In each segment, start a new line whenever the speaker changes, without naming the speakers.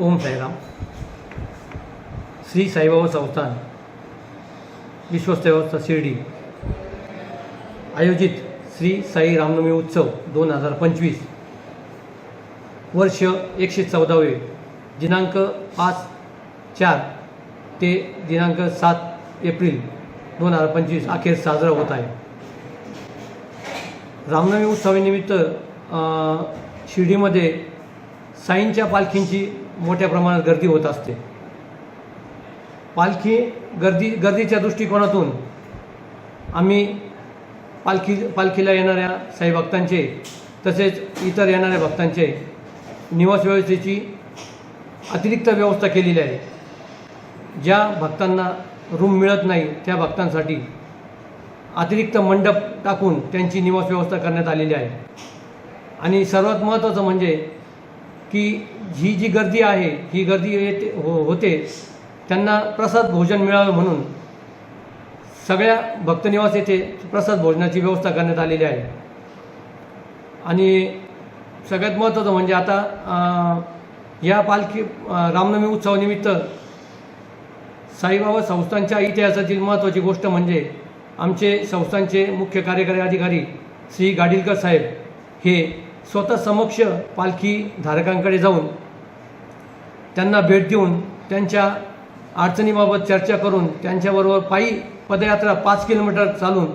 ओम साईराम. श्री साईबाबा संस्थान विश्वस्तव्यवस्था शिर्डी. आयोजित श्री साई रामनवमी उत्सव दोन हजार पंचवीस. वर्ष एकशे चौदावे दिनांक पाच चार ते दिनांक सात एप्रिल दोन हजार पंचवीस अखेर साजरा होत आहे. रामनवमी उत्सवानिमित्त शिर्डीमध्ये साईंच्या पालखींची मोठ्या प्रमाणात गर्दी होत असते. पालखी गर्दी गर्दीच्या दृष्टिकोनातून आम्ही पालखी पालखीला येणाऱ्या साई भक्तांचे तसेच इतर येणाऱ्या भक्तांचे निवास व्यवस्थेची अतिरिक्त व्यवस्था केलेली आहे. ज्या भक्तांना रूम मिळत नाही त्या भक्तांसाठी अतिरिक्त मंडप टाकून त्यांची निवास व्यवस्था करण्यात आलेली आहे. आणि सर्वात महत्त्वाचं म्हणजे की ही जी गर्दी आहे ही गर्दी येते हो होते त्यांना प्रसाद भोजन मिळावं म्हणून सगळ्या भक्तनिवास येथे प्रसाद भोजनाची व्यवस्था करण्यात आलेली आहे. आणि सगळ्यात महत्त्वाचं म्हणजे आता या पालखी रामनवमी उत्सवानिमित्त साईबाबा संस्थांच्या इतिहासातील महत्त्वाची गोष्ट म्हणजे आमचे संस्थांचे मुख्य कार्यकारी अधिकारी श्री गाडीलकर साहेब हे स्वतः समक्ष पालखी धारकांकडे जाऊन त्यांना भेट देऊन त्यांच्या अडचणीबाबत चर्चा करून त्यांच्याबरोबर पायी पदयात्रा पाच किलोमीटर चालून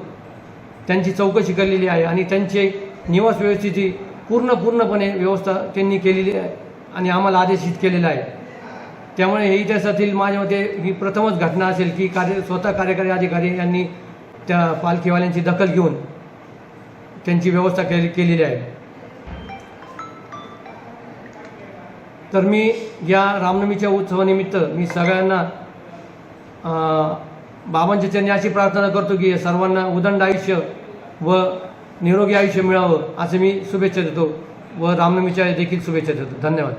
त्यांची चौकशी केलेली आहे आणि त्यांचे निवास व्यवस्थेची पूर्ण पूर्णपणे व्यवस्था त्यांनी केलेली आहे आणि आम्हाला आदेशित केलेला आहे. त्यामुळे हे इतिहासातील माझ्या मते ही प्रथमच घटना असेल की कार्य स्वतः कार्यकारी अधिकारी यांनी त्या पालखीवाल्यांची दखल घेऊन त्यांची व्यवस्था केली केलेली आहे. तर मी या रामनवमीच्या उत्सवानिमित्त मी सगळ्यांना बाबांच्या चरणी अशी प्रार्थना करतो की सर्वांना उदंड आयुष्य व निरोगी आयुष्य मिळावं असे मी शुभेच्छा देतो व रामनवमीच्या देखील शुभेच्छा देतो. धन्यवाद.